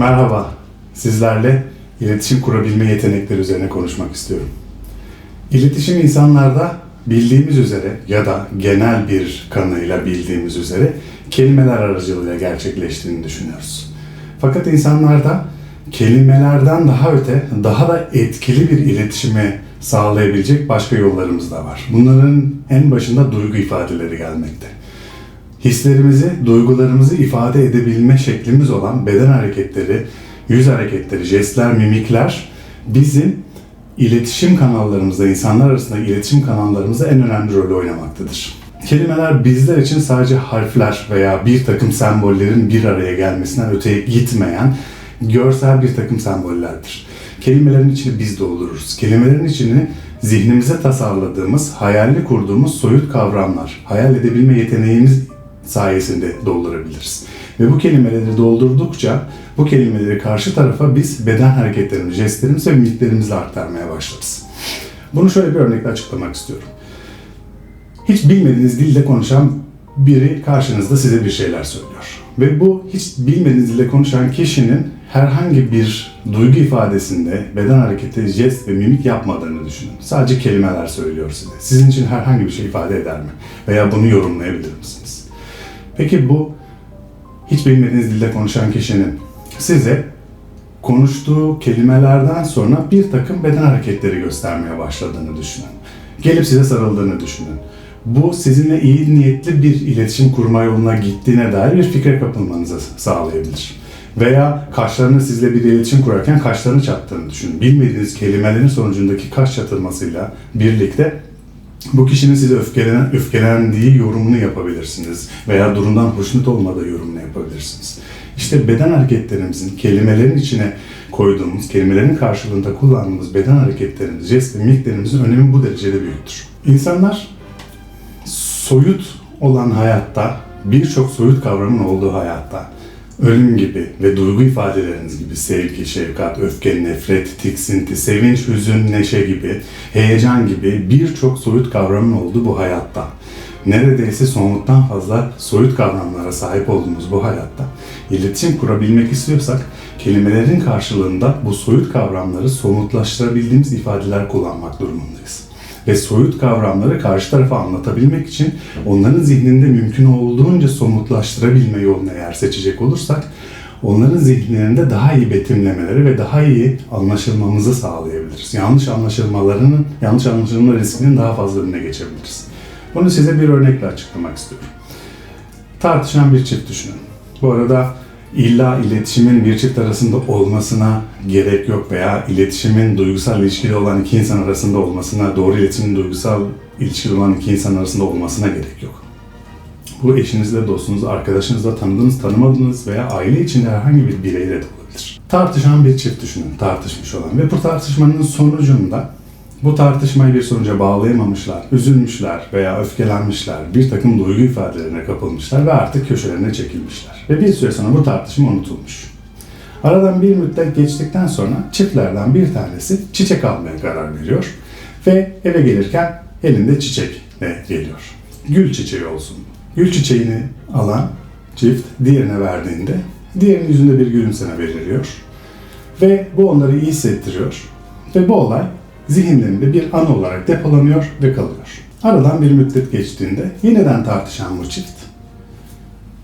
Merhaba, sizlerle iletişim kurabilme yetenekleri üzerine konuşmak istiyorum. İletişim insanlarda bildiğimiz üzere ya da genel bir kanıyla bildiğimiz üzere kelimeler aracılığıyla gerçekleştiğini düşünüyoruz. Fakat insanlarda kelimelerden daha öte, daha da etkili bir iletişime sağlayabilecek başka yollarımız da var. Bunların en başında duygu ifadeleri gelmekte hislerimizi, duygularımızı ifade edebilme şeklimiz olan beden hareketleri, yüz hareketleri, jestler, mimikler bizim iletişim kanallarımızda, insanlar arasında iletişim kanallarımızda en önemli rolü oynamaktadır. Kelimeler bizler için sadece harfler veya bir takım sembollerin bir araya gelmesinden öteye gitmeyen görsel bir takım sembollerdir. Kelimelerin içini biz doldururuz. Kelimelerin içini zihnimize tasarladığımız, hayalini kurduğumuz soyut kavramlar, hayal edebilme yeteneğimiz sayesinde doldurabiliriz. Ve bu kelimeleri doldurdukça bu kelimeleri karşı tarafa biz beden hareketlerimiz, jestlerimiz ve mimiklerimizle aktarmaya başlarız. Bunu şöyle bir örnekle açıklamak istiyorum. Hiç bilmediğiniz dilde konuşan biri karşınızda size bir şeyler söylüyor. Ve bu hiç bilmediğiniz dilde konuşan kişinin herhangi bir duygu ifadesinde beden hareketi, jest ve mimik yapmadığını düşünün. Sadece kelimeler söylüyor size. Sizin için herhangi bir şey ifade eder mi? Veya bunu yorumlayabilir misiniz? Peki bu hiç bilmediğiniz dilde konuşan kişinin size konuştuğu kelimelerden sonra bir takım beden hareketleri göstermeye başladığını düşünün. Gelip size sarıldığını düşünün. Bu sizinle iyi niyetli bir iletişim kurma yoluna gittiğine dair bir fikre kapılmanızı sağlayabilir. Veya kaşlarını sizle bir iletişim kurarken kaşlarını çattığını düşünün. Bilmediğiniz kelimelerin sonucundaki kaş çatılmasıyla birlikte bu kişinin size öfkelenen, öfkelendiği yorumunu yapabilirsiniz veya durumdan hoşnut olmadığı yorumunu yapabilirsiniz. İşte beden hareketlerimizin kelimelerin içine koyduğumuz, kelimelerin karşılığında kullandığımız beden hareketlerimiz, jest ve mimiklerimizin önemi bu derecede büyüktür. İnsanlar soyut olan hayatta, birçok soyut kavramın olduğu hayatta, ölüm gibi ve duygu ifadeleriniz gibi sevgi, şefkat, öfke, nefret, tiksinti, sevinç, hüzün, neşe gibi, heyecan gibi birçok soyut kavramın olduğu bu hayatta, neredeyse somuttan fazla soyut kavramlara sahip olduğumuz bu hayatta iletişim kurabilmek istiyorsak kelimelerin karşılığında bu soyut kavramları somutlaştırabildiğimiz ifadeler kullanmak durumundayız ve soyut kavramları karşı tarafa anlatabilmek için onların zihninde mümkün olduğunca somutlaştırabilme yolunu eğer seçecek olursak onların zihnlerinde daha iyi betimlemeleri ve daha iyi anlaşılmamızı sağlayabiliriz. Yanlış anlaşılmalarının, yanlış anlaşılma riskinin daha fazla önüne geçebiliriz. Bunu size bir örnekle açıklamak istiyorum. Tartışan bir çift düşünün. Bu arada illa iletişimin bir çift arasında olmasına gerek yok veya iletişimin duygusal ilişkili olan iki insan arasında olmasına, doğru iletişimin duygusal ilişkili olan iki insan arasında olmasına gerek yok. Bu eşinizle, dostunuz, arkadaşınızla tanıdığınız, tanımadığınız veya aile içinde herhangi bir bireyle de olabilir. Tartışan bir çift düşünün, tartışmış olan ve bu tartışmanın sonucunda bu tartışmayı bir sonuca bağlayamamışlar, üzülmüşler veya öfkelenmişler, bir takım duygu ifadelerine kapılmışlar ve artık köşelerine çekilmişler. Ve bir süre sonra bu tartışma unutulmuş. Aradan bir müddet geçtikten sonra çiftlerden bir tanesi çiçek almaya karar veriyor ve eve gelirken elinde çiçekle geliyor. Gül çiçeği olsun. Gül çiçeğini alan çift diğerine verdiğinde diğerinin yüzünde bir gülümseme beliriyor. Ve bu onları iyi hissettiriyor. Ve bu olay zihinlerinde bir an olarak depolanıyor ve kalıyor. Aradan bir müddet geçtiğinde yeniden tartışan bu çift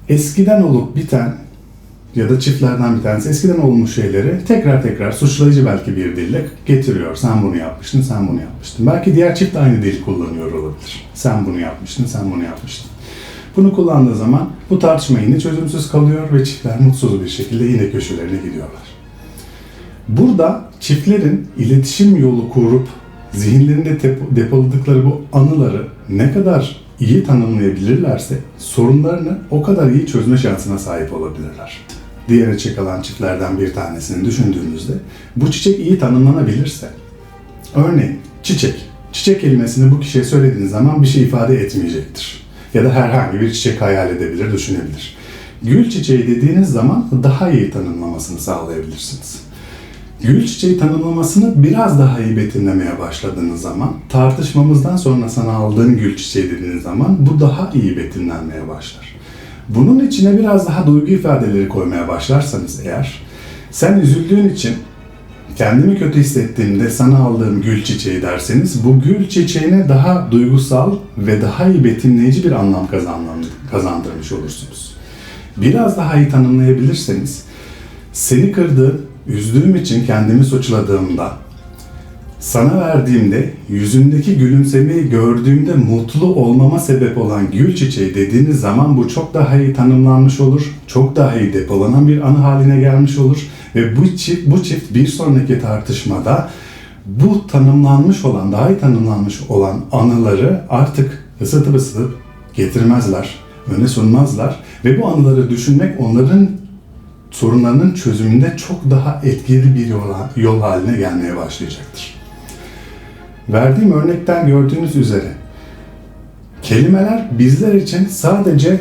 eskiden olup biten ya da çiftlerden bir tanesi eskiden olmuş şeyleri tekrar tekrar suçlayıcı belki bir dille getiriyor. Sen bunu yapmıştın, sen bunu yapmıştın. Belki diğer çift aynı dil kullanıyor olabilir. Sen bunu yapmıştın, sen bunu yapmıştın. Bunu kullandığı zaman bu tartışma yine çözümsüz kalıyor ve çiftler mutsuz bir şekilde yine köşelerine gidiyorlar. Burada çiftlerin iletişim yolu kurup zihinlerinde depoladıkları bu anıları ne kadar iyi tanımlayabilirlerse sorunlarını o kadar iyi çözme şansına sahip olabilirler. Diğer çiçek alan çiftlerden bir tanesini düşündüğümüzde bu çiçek iyi tanımlanabilirse örneğin çiçek, çiçek kelimesini bu kişiye söylediğiniz zaman bir şey ifade etmeyecektir. Ya da herhangi bir çiçek hayal edebilir, düşünebilir. Gül çiçeği dediğiniz zaman daha iyi tanımlamasını sağlayabilirsiniz. Gül çiçeği tanımlamasını biraz daha iyi betimlemeye başladığınız zaman, tartışmamızdan sonra sana aldığın gül çiçeği dediğiniz zaman bu daha iyi betimlenmeye başlar. Bunun içine biraz daha duygu ifadeleri koymaya başlarsanız eğer, Sen üzüldüğün için kendimi kötü hissettiğimde sana aldığım gül çiçeği derseniz bu gül çiçeğine daha duygusal ve daha iyi betimleyici bir anlam kazandırmış olursunuz. Biraz daha iyi tanımlayabilirseniz seni kırdığım, üzdüğüm için kendimi suçladığımda sana verdiğimde yüzündeki gülümsemeyi gördüğümde mutlu olmama sebep olan gül çiçeği dediğiniz zaman bu çok daha iyi tanımlanmış olur. Çok daha iyi depolanan bir anı haline gelmiş olur. Ve bu çift, bu çift bir sonraki tartışmada bu tanımlanmış olan, daha iyi tanımlanmış olan anıları artık ısıtıp ısıtıp getirmezler, öne sunmazlar. Ve bu anıları düşünmek onların sorunlarının çözümünde çok daha etkili bir yol, yol haline gelmeye başlayacaktır. Verdiğim örnekten gördüğünüz üzere kelimeler bizler için sadece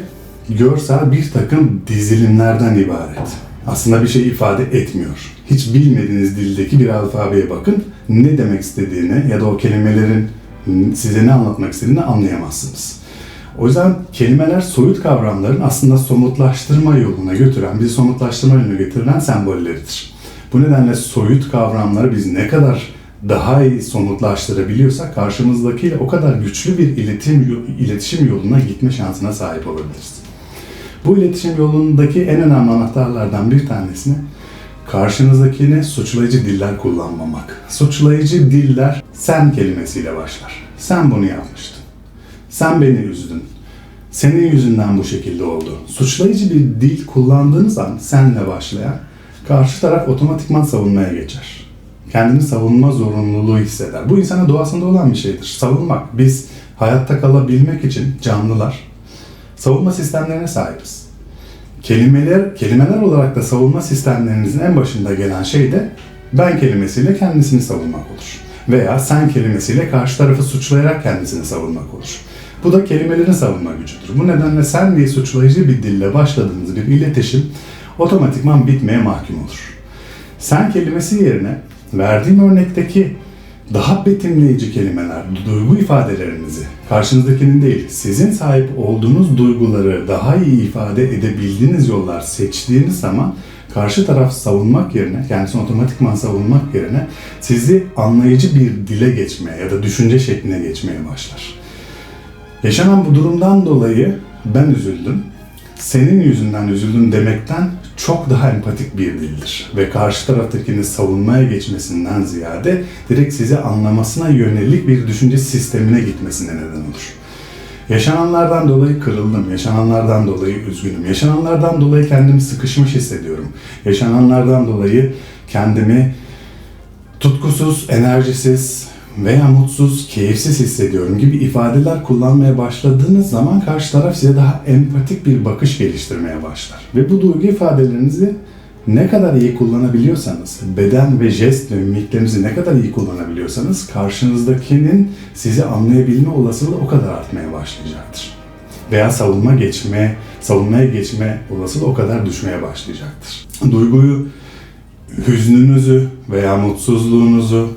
görsel bir takım dizilimlerden ibaret. Aslında bir şey ifade etmiyor. Hiç bilmediğiniz dildeki bir alfabeye bakın ne demek istediğini ya da o kelimelerin size ne anlatmak istediğini anlayamazsınız. O yüzden kelimeler soyut kavramların aslında somutlaştırma yoluna götüren, bizi somutlaştırma yoluna götüren sembolleridir. Bu nedenle soyut kavramları biz ne kadar daha iyi somutlaştırabiliyorsak karşımızdakiyle o kadar güçlü bir iletişim, iletişim yoluna gitme şansına sahip olabiliriz. Bu iletişim yolundaki en önemli anahtarlardan bir tanesini karşınızdakine suçlayıcı diller kullanmamak. Suçlayıcı diller sen kelimesiyle başlar. Sen bunu yapmıştın. Sen beni üzdün. Senin yüzünden bu şekilde oldu. Suçlayıcı bir dil kullandığınız an senle başlayan karşı taraf otomatikman savunmaya geçer. Kendini savunma zorunluluğu hisseder. Bu insanın doğasında olan bir şeydir. Savunmak. Biz hayatta kalabilmek için canlılar savunma sistemlerine sahibiz. Kelimeler, kelimeler olarak da savunma sistemlerinizin en başında gelen şey de ben kelimesiyle kendisini savunmak olur. Veya sen kelimesiyle karşı tarafı suçlayarak kendisini savunmak olur. Bu da kelimelerin savunma gücüdür. Bu nedenle sen diye suçlayıcı bir dille başladığınız bir iletişim otomatikman bitmeye mahkum olur. Sen kelimesi yerine verdiğim örnekteki daha betimleyici kelimeler, duygu ifadelerinizi, karşınızdakinin değil, sizin sahip olduğunuz duyguları daha iyi ifade edebildiğiniz yollar seçtiğiniz zaman karşı taraf savunmak yerine, kendisini otomatikman savunmak yerine sizi anlayıcı bir dile geçmeye ya da düşünce şekline geçmeye başlar. Yaşanan bu durumdan dolayı ben üzüldüm, senin yüzünden üzüldüm demekten çok daha empatik bir dildir. Ve karşı taraftakini savunmaya geçmesinden ziyade direkt sizi anlamasına yönelik bir düşünce sistemine gitmesine neden olur. Yaşananlardan dolayı kırıldım, yaşananlardan dolayı üzgünüm, yaşananlardan dolayı kendimi sıkışmış hissediyorum. Yaşananlardan dolayı kendimi tutkusuz, enerjisiz veya mutsuz, keyifsiz hissediyorum gibi ifadeler kullanmaya başladığınız zaman karşı taraf size daha empatik bir bakış geliştirmeye başlar. Ve bu duygu ifadelerinizi ne kadar iyi kullanabiliyorsanız, beden ve jest ve mimiklerinizi ne kadar iyi kullanabiliyorsanız karşınızdakinin sizi anlayabilme olasılığı o kadar artmaya başlayacaktır. Veya savunma geçme, savunmaya geçme olasılığı o kadar düşmeye başlayacaktır. Duyguyu, hüznünüzü veya mutsuzluğunuzu,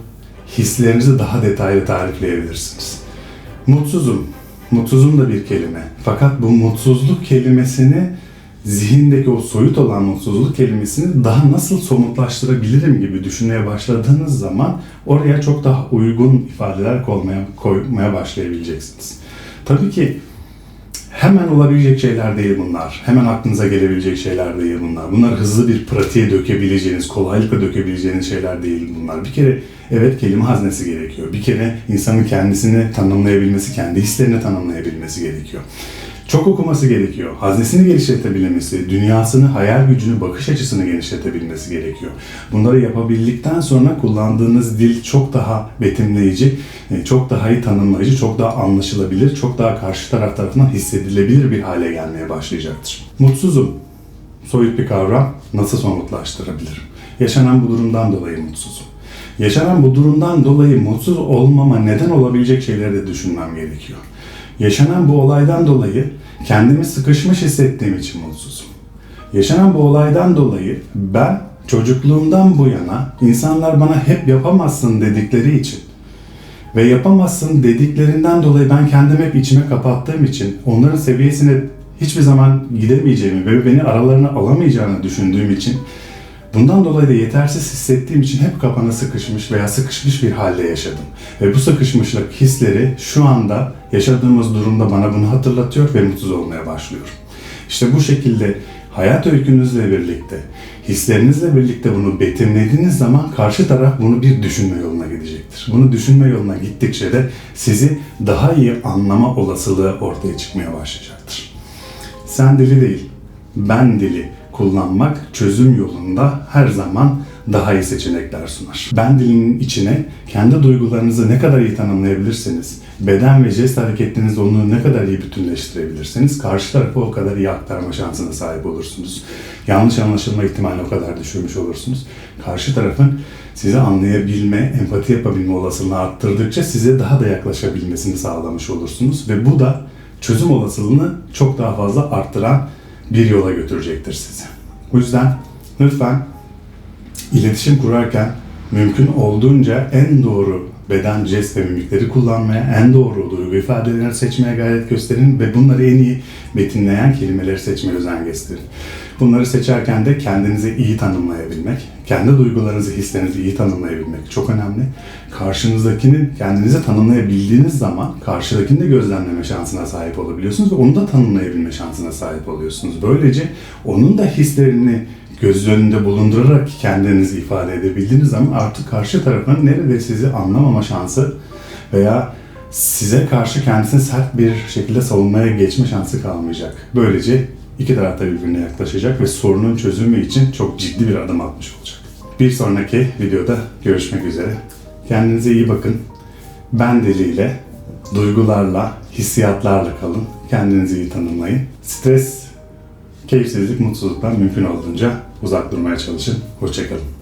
hislerinizi daha detaylı tarifleyebilirsiniz. Mutsuzum. Mutsuzum da bir kelime. Fakat bu mutsuzluk kelimesini zihindeki o soyut olan mutsuzluk kelimesini daha nasıl somutlaştırabilirim gibi düşünmeye başladığınız zaman oraya çok daha uygun ifadeler koymaya, koymaya başlayabileceksiniz. Tabii ki hemen olabilecek şeyler değil bunlar. Hemen aklınıza gelebilecek şeyler değil bunlar. Bunlar hızlı bir pratiğe dökebileceğiniz, kolaylıkla dökebileceğiniz şeyler değil bunlar. Bir kere evet kelime haznesi gerekiyor. Bir kere insanın kendisini tanımlayabilmesi, kendi hislerini tanımlayabilmesi gerekiyor. Çok okuması gerekiyor. Haznesini genişletebilmesi, dünyasını, hayal gücünü, bakış açısını genişletebilmesi gerekiyor. Bunları yapabildikten sonra kullandığınız dil çok daha betimleyici, e, çok daha iyi tanımlayıcı, çok daha anlaşılabilir, çok daha karşı taraf tarafından hissedilebilir bir hale gelmeye başlayacaktır. Mutsuzum. Soyut bir kavram. Nasıl somutlaştırabilirim? Yaşanan bu durumdan dolayı mutsuzum. Yaşanan bu durumdan dolayı mutsuz olmama neden olabilecek şeyleri de düşünmem gerekiyor. Yaşanan bu olaydan dolayı kendimi sıkışmış hissettiğim için mutsuzum. Yaşanan bu olaydan dolayı ben çocukluğumdan bu yana insanlar bana hep yapamazsın dedikleri için ve yapamazsın dediklerinden dolayı ben kendimi hep içime kapattığım için onların seviyesine hiçbir zaman gidemeyeceğimi ve beni aralarına alamayacağını düşündüğüm için Bundan dolayı da yetersiz hissettiğim için hep kapana sıkışmış veya sıkışmış bir halde yaşadım. Ve bu sıkışmışlık hisleri şu anda yaşadığımız durumda bana bunu hatırlatıyor ve mutsuz olmaya başlıyorum. İşte bu şekilde hayat öykünüzle birlikte, hislerinizle birlikte bunu betimlediğiniz zaman karşı taraf bunu bir düşünme yoluna gidecektir. Bunu düşünme yoluna gittikçe de sizi daha iyi anlama olasılığı ortaya çıkmaya başlayacaktır. Sen dili değil, ben dili kullanmak çözüm yolunda her zaman daha iyi seçenekler sunar. Ben dilinin içine kendi duygularınızı ne kadar iyi tanımlayabilirseniz, beden ve jest hareketlerinizle onu ne kadar iyi bütünleştirebilirseniz karşı tarafa o kadar iyi aktarma şansına sahip olursunuz. Yanlış anlaşılma ihtimali o kadar düşürmüş olursunuz. Karşı tarafın sizi anlayabilme, empati yapabilme olasılığını arttırdıkça size daha da yaklaşabilmesini sağlamış olursunuz. Ve bu da çözüm olasılığını çok daha fazla arttıran bir yola götürecektir sizi. Bu yüzden lütfen iletişim kurarken mümkün olduğunca en doğru beden, jest ve mimikleri kullanmaya, en doğru duygu ifadelerini seçmeye gayret gösterin ve bunları en iyi betimleyen kelimeleri seçmeye özen gösterin. Bunları seçerken de kendinizi iyi tanımlayabilmek, kendi duygularınızı, hislerinizi iyi tanımlayabilmek çok önemli. Karşınızdakinin kendinizi tanımlayabildiğiniz zaman karşıdakini de gözlemleme şansına sahip olabiliyorsunuz ve onu da tanımlayabilme şansına sahip oluyorsunuz. Böylece onun da hislerini göz önünde bulundurarak kendinizi ifade edebildiğiniz zaman artık karşı tarafın nerede sizi anlamama şansı veya size karşı kendisini sert bir şekilde savunmaya geçme şansı kalmayacak. Böylece iki taraf da birbirine yaklaşacak ve sorunun çözümü için çok ciddi bir adım atmış olacak. Bir sonraki videoda görüşmek üzere. Kendinize iyi bakın. Ben diliyle, duygularla, hissiyatlarla kalın. Kendinizi iyi tanımlayın. Stres, keyifsizlik, mutsuzluktan mümkün olduğunca uzak durmaya çalışın. Hoşçakalın.